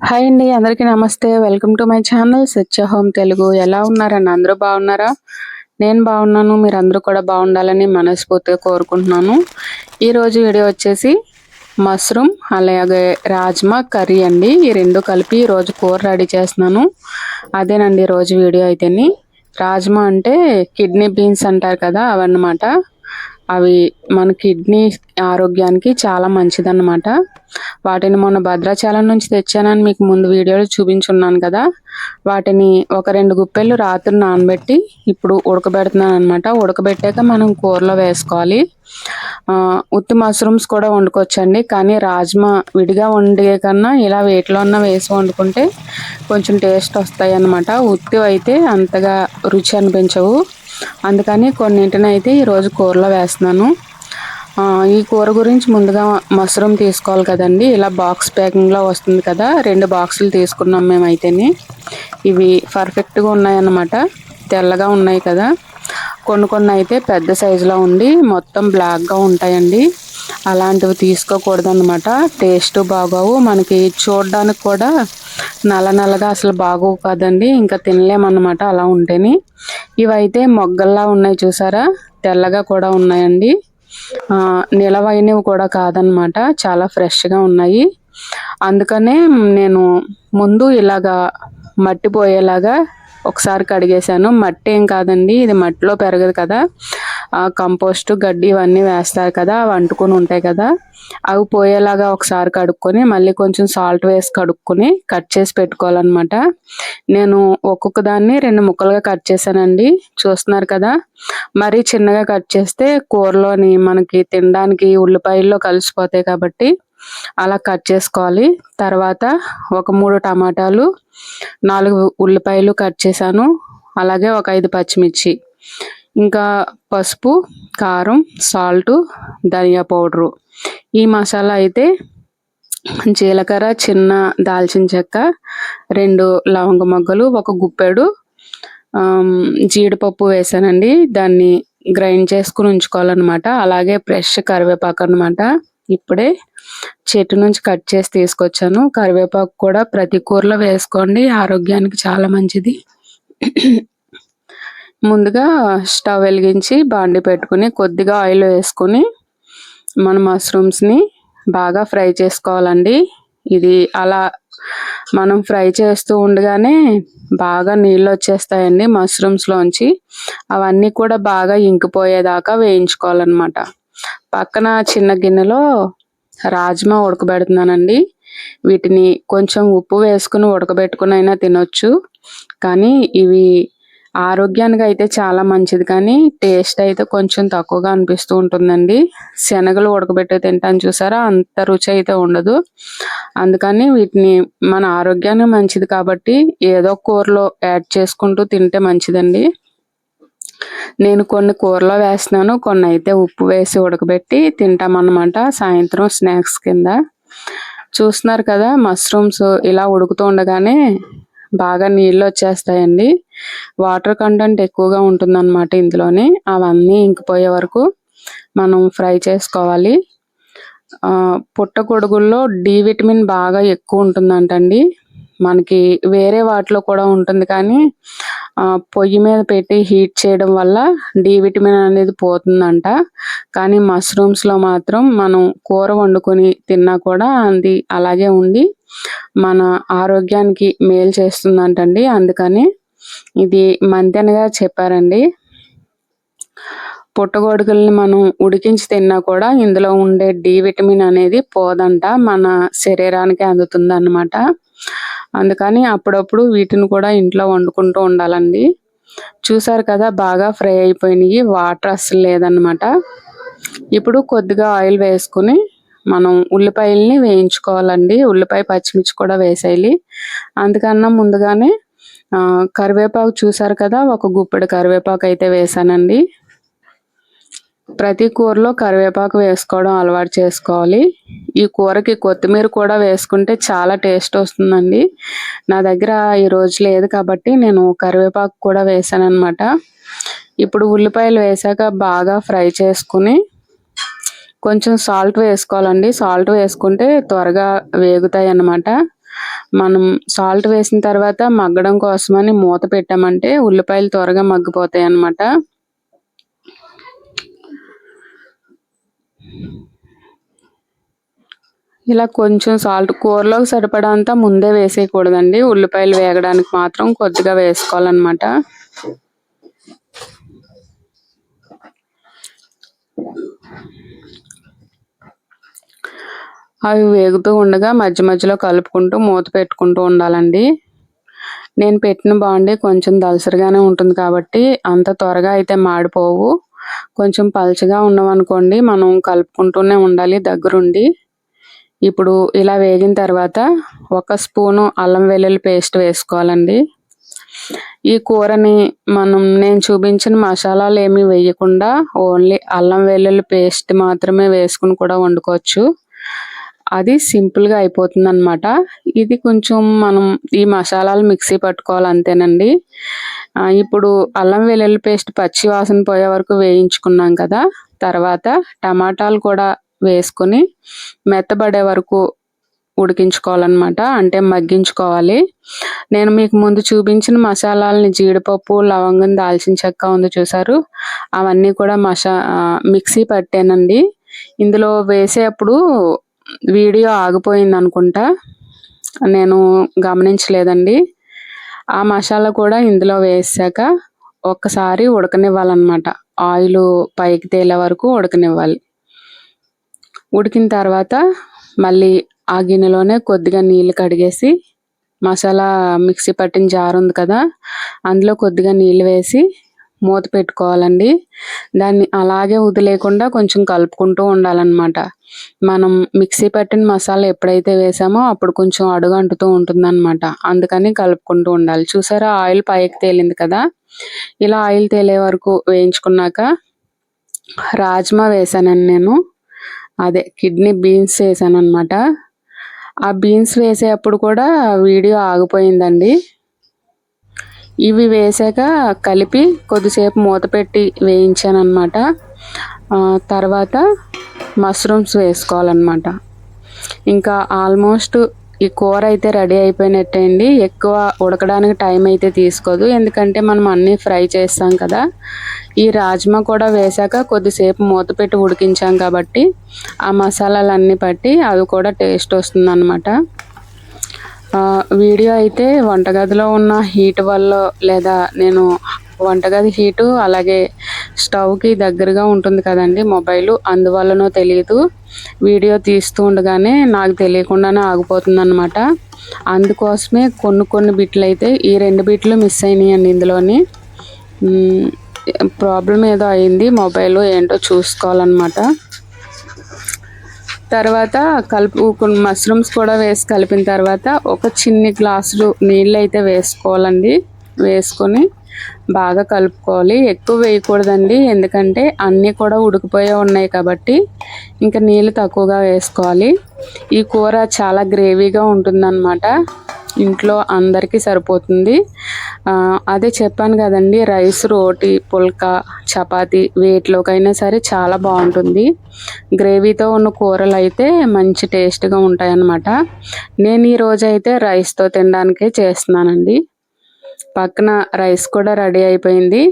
Hi అండి అందరికీ నమస్తే. Welcome to my channel Satya home Telugu. ఎలా ఉన్నారని అందరూ బాగున్నారా? నేను బాగున్నాను. మీరు అందరూ కూడా బాగుండాలని మనస్ఫూర్తిగా కోరుకుంటున్నాను. ఈరోజు వీడియో వచ్చేసి మష్రూమ్ అలాగే రాజ్మా కర్రీ అండి. ఈ రెండు కలిపి ఈరోజు కూర రెడీ చేస్తున్నాను. అదేనండి ఈరోజు వీడియో అయితేని. రాజ్మా అంటే కిడ్నీ బీన్స్ అంటారు కదా అవన్నమాట. అవి మన కిడ్నీ ఆరోగ్యానికి చాలా మంచిదన్నమాట. వాటిని మొన్న భద్రాచలం నుంచి తెచ్చానని మీకు ముందు వీడియోలో చూపించున్నాను కదా. వాటిని ఒక రెండు గుప్పెళ్ళు రాత్రి నానబెట్టి ఇప్పుడు ఉడకబెడుతున్నాను అనమాట ఉడకబెట్టాక మనం కూరలో వేసుకోవాలి. ఉత్తి మష్రూమ్స్ కూడా వండుకోవచ్చండి. కానీ రాజ్మా విడిగా వండే కన్నా ఇలా వేటిలో ఉన్న వేసి వండుకుంటే కొంచెం టేస్ట్ వస్తాయి అన్నమాట ఉత్తి అయితే అంతగా రుచి అనిపించవు. అందుకని కొన్నింటిని అయితే ఈరోజు కూరలో వేస్తున్నాను. ఈ కూర గురించి ముందుగా మష్రూమ్ తీసుకోవాలి కదండి. ఇలా బాక్స్ ప్యాకింగ్లో వస్తుంది కదా రెండు బాక్సులు తీసుకున్నాం మేమైతేనే. ఇవి పర్ఫెక్ట్గా ఉన్నాయన్నమాట. తెల్లగా ఉన్నాయి కదా. కొన్ని కొన్ని అయితే పెద్ద సైజులో ఉండి మొత్తం బ్లాక్గా ఉంటాయండి. అలాంటివి తీసుకోకూడదన్నమాట. టేస్ట్ బాగోవు. మనకి చూడడానికి కూడా నల్ల నల్లగా అసలు బాగోవు కాదండి. ఇంకా తినలేమన్నమాట అలా ఉంటేని. ఇవైతే మొగ్గల్లా ఉన్నాయి చూసారా? తెల్లగా కూడా ఉన్నాయండి. నిలవైనవి కూడా కాదనమాట చాలా ఫ్రెష్గా ఉన్నాయి. అందుకనే నేను ముందు ఇలాగా మట్టిపోయేలాగా ఒకసారి కడిగేశాను. మట్టి ఏం కాదండి ఇది మట్టిలో పెరగదు కదా. కంపోస్ట్ గడ్డి ఇవన్నీ వేస్తారు కదా అవి అంటుకొని ఉంటాయి కదా. అవి పోయేలాగా ఒకసారి కడుక్కొని మళ్ళీ కొంచెం సాల్ట్ వేసి కడుక్కొని కట్ చేసి పెట్టుకోవాలన్నమాట. నేను ఒక్కొక్క దాన్ని రెండు ముక్కలుగా కట్ చేశానండి. చూస్తున్నారు కదా మరీ చిన్నగా కట్ చేస్తే కూరలోని మనకి తినడానికి ఉల్లిపాయల్లో కలిసిపోతాయి కాబట్టి అలా కట్ చేసుకోవాలి. తర్వాత ఒక మూడు టమాటాలు నాలుగు ఉల్లిపాయలు కట్ చేశాను. అలాగే ఒక ఐదు పచ్చిమిర్చి ఇంకా పసుపు కారం సాల్ట్ ధనియా పౌడరు. ఈ మసాలా అయితే జీలకర్ర చిన్న దాల్చిన చెక్క రెండు లవంగ మొగ్గలు ఒక గుప్పెడు జీడిపప్పు వేసానండి. దాన్ని గ్రైండ్ చేసుకుని ఉంచుకోవాలన్నమాట. అలాగే ఫ్రెష్ కరివేపాకు అనమాట ఇప్పుడే చెట్టు నుంచి కట్ చేసి తీసుకొచ్చాను. కరివేపాకు కూడా ప్రతి కూరలో వేసుకోండి. ఆరోగ్యానికి చాలా మంచిది. ముందుగా స్టవ్ వెలిగించి బాండి పెట్టుకుని కొద్దిగా ఆయిల్ వేసుకుని మన మష్రూమ్స్ని బాగా ఫ్రై చేసుకోవాలండి. ఇది అలా మనం ఫ్రై చేస్తూ ఉండగానే బాగా నీళ్ళు వచ్చేస్తాయండి మష్రూమ్స్లోంచి. అవన్నీ కూడా బాగా ఇంకిపోయేదాకా వేయించుకోవాలన్నమాట. పక్కన చిన్న గిన్నెలో రాజ్మా ఉడకబెడుతున్నానండి. వీటిని కొంచెం ఉప్పు వేసుకుని ఉడకబెట్టుకుని అయినా తినొచ్చు. కానీ ఇవి ఆరోగ్యానికి అయితే చాలా మంచిది. కానీ టేస్ట్ అయితే కొంచెం తక్కువగా అనిపిస్తూ ఉంటుందండి. శనగలు ఉడకబెట్టి తింటాను చూసారా? అంత రుచి అయితే ఉండదు. అందుకని వీటిని మన ఆరోగ్యానికి మంచిది కాబట్టి ఏదో కూరలో యాడ్ చేసుకుంటూ తింటే మంచిదండి. నేను కొన్ని కూరలో వేస్తున్నాను కొన్ని అయితే ఉప్పు వేసి ఉడకబెట్టి తింటామన్నమాట. సాయంత్రం స్నాక్స్ కింద. చూస్తున్నారు కదా మష్రూమ్స్ ఇలా ఉడుకుతూ ఉండగానే బాగా నీళ్ళు వచ్చేస్తాయండి. వాటర్ కంటెంట్ ఎక్కువగా ఉంటుందన్నమాట ఇందులోనే. అవన్నీ ఇంకిపోయే వరకు మనం ఫ్రై చేసుకోవాలి. పుట్టగొడుగుల్లో డి విటమిన్ బాగా ఎక్కువ ఉంటుందంటండి. మనకి వేరే వాటిలో కూడా ఉంటుంది కానీ పొయ్యి మీద పెట్టి హీట్ చేయడం వల్ల డి విటమిన్ అనేది పోతుందంట. కానీ మష్రూమ్స్లో మాత్రం మనం కూర వండుకొని తిన్నా కూడా అది అలాగే ఉండి మన ఆరోగ్యానికి మేలు చేస్తుందంటండి. అందుకని ఇది మంతెనగా చెప్పారండి. పుట్టగొడుగుల్ని మనం ఉడికించి తిన్నా కూడా ఇందులో ఉండే డి విటమిన్ అనేది పోదంట. మన శరీరానికి అందుతుంది అన్నమాట అందుకని అప్పుడప్పుడు వీటిని కూడా ఇంట్లో వండుకుంటూ ఉండాలండి. చూసారు కదా బాగా ఫ్రై అయిపోయినాయి. వాటర్ అస్సలు లేదనమాట ఇప్పుడు కొద్దిగా ఆయిల్ వేసుకుని మనం ఉల్లిపాయల్ని వేయించుకోవాలండి. ఉల్లిపాయ పచ్చిమిర్చి కూడా వేసేయాలి. అందుకన్నా ముందుగానే కరివేపాకు చూసారు కదా ఒక గుప్పెడు కరివేపాకు అయితే వేసానండి. ప్రతి కూరలో కరివేపాకు వేసుకోవడం అలవాటు చేసుకోవాలి. ఈ కూరకి కొత్తిమీర కూడా వేసుకుంటే చాలా టేస్ట్ వస్తుందండి. నా దగ్గర ఈ రోజు లేదు కాబట్టి నేను కరివేపాకు కూడా వేసాను అనమాట ఇప్పుడు ఉల్లిపాయలు వేసాక బాగా ఫ్రై చేసుకుని కొంచెం సాల్ట్ వేసుకోవాలండి. సాల్ట్ వేసుకుంటే త్వరగా వేగుతాయి అన్నమాట మనం సాల్ట్ వేసిన తర్వాత మగ్గడం కోసమని మూత పెట్టామంటే ఉల్లిపాయలు త్వరగా మగ్గిపోతాయి అన్నమాట ఇలా కొంచెం సాల్ట్ కూరలోకి సరిపడంత ముందే వేసేయకూడదండి. ఉల్లిపాయలు వేగడానికి మాత్రం కొద్దిగా వేసుకోవాలన్నమాట. అవి వేగుతూ ఉండగా మధ్య మధ్యలో కలుపుకుంటూ మూత పెట్టుకుంటూ ఉండాలండి. నేను పెట్టిన బాండి కొంచెం దలసరిగానే ఉంటుంది కాబట్టి అంత త్వరగా అయితే మాడిపోవు. కొంచెం పలుచగా ఉన్నామనుకోండి మనం కలుపుకుంటూనే ఉండాలి దగ్గరుండి. ఇప్పుడు ఇలా వేగిన తర్వాత ఒక స్పూను అల్లం వెల్లుల్లి పేస్ట్ వేసుకోవాలండి. ఈ కూరని మనం నేను చూపించిన మసాలాలు ఏమీ వేయకుండా ఓన్లీ అల్లం వెల్లుల్లి పేస్ట్ మాత్రమే వేసుకుని కూడా వండుకోవచ్చు. అది సింపుల్గా అయిపోతుంది అనమాట ఇది కొంచెం మనం ఈ మసాలాలు మిక్సీ పట్టుకోవాలి అంతేనండి. ఇప్పుడు అల్లం వెల్లుల్లి పేస్ట్ పచ్చి వాసన పోయే వరకు వేయించుకున్నాం కదా. తర్వాత టమాటాలు కూడా వేసుకొని మెత్తబడే వరకు ఉడికించుకోవాలన్నమాట. అంటే మగ్గించుకోవాలి. నేను మీకు ముందు చూపించిన మసాలాలని జీడిపప్పు లవంగం దాల్చిన చెక్క ఉంది చూసారు. అవన్నీ కూడా మసా మిక్సీ పట్టానండి. ఇందులో వేసేటప్పుడు వీడియో ఆగిపోయింది అనుకుంటా. నేను గమనించలేదండి. ఆ మసాలా కూడా ఇందులో వేసాక ఒక్కసారి ఉడకనివ్వాలన్నమాట. ఆయిల్ పైకి తేలే వరకు ఉడకనివ్వాలి. ఉడికిన తర్వాత మళ్ళీ ఆ గిన్నెలోనే కొద్దిగా నీళ్ళు కడిగేసి మసాలా మిక్సీ పట్టిన జార్ ఉంది కదా అందులో కొద్దిగా నీళ్ళు వేసి మూత పెట్టుకోవాలండి. దాన్ని అలాగే వదిలేకుండా కొంచెం కలుపుకుంటూ ఉండాలన్నమాట. మనం మిక్సీ పట్టిన మసాలా ఎప్పుడైతే వేసామో అప్పుడు కొంచెం అడుగు అంటుతూ ఉంటుందన్నమాట. అందుకని కలుపుకుంటూ ఉండాలి. చూసారా ఆయిల్ పైకి తేలింది కదా? ఇలా ఆయిల్ తేలే వరకు వేయించుకున్నాక రాజ్మా వేసానండి నేను. అదే కిడ్నీ బీన్స్ వేసాను అనమాట ఆ బీన్స్ వేసేటప్పుడు కూడా వీడియో ఆగిపోయిందండి. ఇవి వేసాక కలిపి కొద్దిసేపు మూత పెట్టి వేయించాను అనమాట తర్వాత మష్రూమ్స్ వేసుకోవాలన్నమాట. ఇంకా ఆల్మోస్ట్ ఈ కూర అయితే రెడీ అయిపోయినట్టే అండి ఎక్కువ ఉడకడానికి టైం అయితే తీసుకోదు. ఎందుకంటే మనం అన్నీ ఫ్రై చేస్తాం కదా. ఈ రాజ్మా కూడా వేసాక కొద్దిసేపు మూత పెట్టి ఉడికించాం కాబట్టి ఆ మసాలాలు అన్నీ పట్టి అవి కూడా టేస్ట్ వస్తుందన్నమాట. వీడియో అయితే వంటగదిలో ఉన్న హీట్ వల్ల లేదా నేను వంటగది హీటు అలాగే స్టవ్కి దగ్గరగా ఉంటుంది కదండి మొబైల్ అందువల్లనో తెలియదు వీడియో తీస్తూ ఉండగానే నాకు తెలియకుండానే ఆగిపోతుందన్నమాట. అందుకోసమే కొన్ని కొన్ని బిట్లు అయితే ఈ రెండు బిట్లు మిస్ అయినాయండి ఇందులోని. ప్రాబ్లం ఏదో అయింది మొబైల్ ఏంటో చూసుకోవాలన్నమాట. తర్వాత కలుపు మష్రూమ్స్ కూడా వేసి కలిపిన తర్వాత ఒక చిన్ని గ్లాసులు నీళ్ళు అయితే వేసుకోవాలండి. వేసుకొని బాగా కలుపుకోవాలి. ఎక్కువ వేయకూడదండి. ఎందుకంటే అన్నీ కూడా ఉడికిపోయే ఉన్నాయి కాబట్టి ఇంకా నీళ్ళు తక్కువగా వేసుకోవాలి. ఈ కూర చాలా గ్రేవీగా ఉంటుందన్నమాట. ఇంట్లో అందరికీ సరిపోతుంది. అదే చెప్పాను కదండి రైస్ రోటీ పుల్కా చపాతి వేటిలోకైనా సరే చాలా బాగుంటుంది. గ్రేవీతో ఉన్న కూరలు అయితే మంచి టేస్ట్గా ఉంటాయి అన్నమాట నేను ఈరోజు అయితే రైస్తో తినడానికే చేస్తున్నానండి. పక్కన రైస్ కూడా రెడీ అయిపోయింది.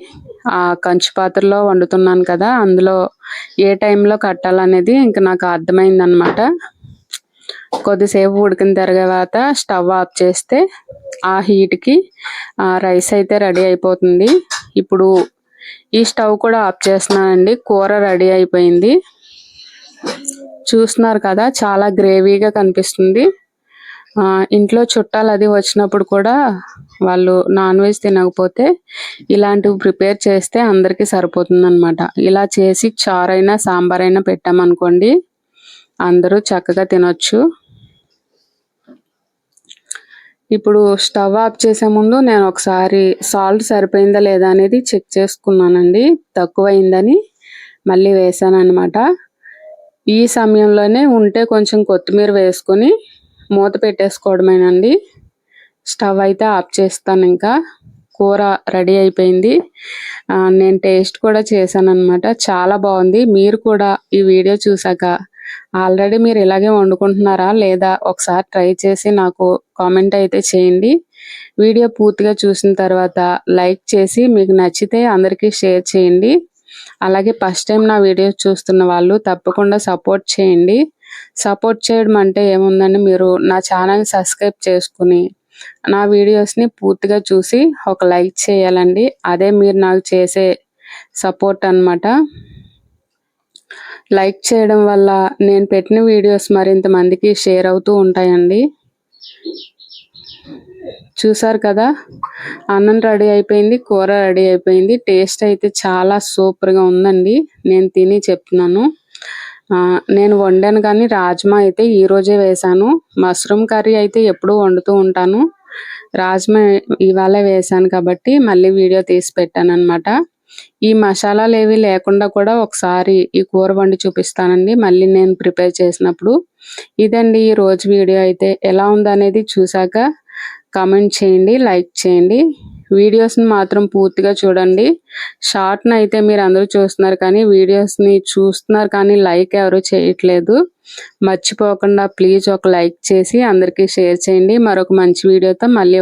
ఆ కంచు పాత్రలో వండుతున్నాను కదా అందులో ఏ టైంలో కట్టాలనేది ఇంకా నాకు అర్థమైందనమాట కొద్దిసేపు ఉడికిన తర్వాత స్టవ్ ఆఫ్ చేస్తే ఆ హీట్కి రైస్ అయితే రెడీ అయిపోతుంది. ఇప్పుడు ఈ స్టవ్ కూడా ఆఫ్ చేస్తున్నానండి. కూర రెడీ అయిపోయింది. చూస్తున్నారు కదా చాలా గ్రేవీగా కనిపిస్తుంది. ఇంట్లో చుట్టాలు అది వచ్చినప్పుడు కూడా వాళ్ళు నాన్ వెజ్ తినకపోతే ఇలాంటివి ప్రిపేర్ చేస్తే అందరికీ సరిపోతుంది అనమాట ఇలా చేసి చారైనా సాంబార్ అయినా పెట్టామనుకోండి అందరూ చక్కగా తినొచ్చు. ఇప్పుడు స్టవ్ ఆఫ్ చేసే ముందు నేను ఒకసారి సాల్ట్ సరిపోయిందా లేదా అనేది చెక్ చేసుకున్నానండి. తక్కువైందని మళ్ళీ వేసాను అనమాట ఈ సమయంలోనే ఉంటే కొంచెం కొత్తిమీర వేసుకొని మూత పెట్టేసుకోవడమేనండి. స్టవ్ అయితే ఆఫ్ చేస్తాను ఇంకా. కూర రెడీ అయిపోయింది. నేను టేస్ట్ కూడా చేశాను అనమాట చాలా బాగుంది. మీరు కూడా ఈ వీడియో చూసాక ఆల్రెడీ మీరు ఇలాగే వండుకుంటున్నారా లేదా ఒకసారి ట్రై చేసి నాకు కామెంట్ అయితే చేయండి. వీడియో పూర్తిగా చూసిన తర్వాత లైక్ చేసి మీకు నచ్చితే అందరికీ షేర్ చేయండి. అలాగే ఫస్ట్ టైం నా వీడియోస్ చూస్తున్న వాళ్ళు తప్పకుండా సపోర్ట్ చేయండి. సపోర్ట్ చేయడం అంటే ఏముందండి? మీరు నా ఛానల్ సబ్స్క్రైబ్ చేసుకుని నా వీడియోస్ని పూర్తిగా చూసి ఒక లైక్ చేయాలండి. అదే మీరు నాకు చేసే సపోర్ట్ అనమాట లైక్ చేయడం వల్ల నేను పెట్టిన వీడియోస్ మరింత మందికి షేర్ అవుతూ ఉంటాయండి. చూసారు కదా? అన్నం రెడీ అయిపోయింది కూర రెడీ అయిపోయింది. టేస్ట్ అయితే చాలా సూపర్గా ఉందండి. నేను తిని చెప్తున్నాను. నేను వండాను కానీ రాజ్మా అయితే ఈరోజే వేశాను. మష్రూమ్ కర్రీ అయితే ఎప్పుడూ వండుతూ ఉంటాను. రాజ్మా ఇవాళ వేశాను కాబట్టి మళ్ళీ వీడియో తీసి పెట్టాను అనమాట ఈ మసాలాలు ఏవి లేకుండా కూడా ఒకసారి ఈ కూర వండి చూపిస్తానండి. మళ్ళీ నేను ప్రిపేర్ చేసినప్పుడు ఇదండి ఈ రోజు వీడియో అయితే ఎలా ఉందనేది చూసాక కామెంట్ చేయండి లైక్ చేయండి. వీడియోస్ని మాత్రం పూర్తిగా చూడండి. షార్ట్ని అయితే మీరు అందరూ చూస్తున్నారు కానీ వీడియోస్ని చూస్తున్నారు కానీ లైక్ ఎవరు చేయట్లేదు. మర్చిపోకుండా ప్లీజ్ ఒక లైక్ చేసి అందరికీ షేర్ చేయండి. మరొక మంచి వీడియోతో మళ్ళీ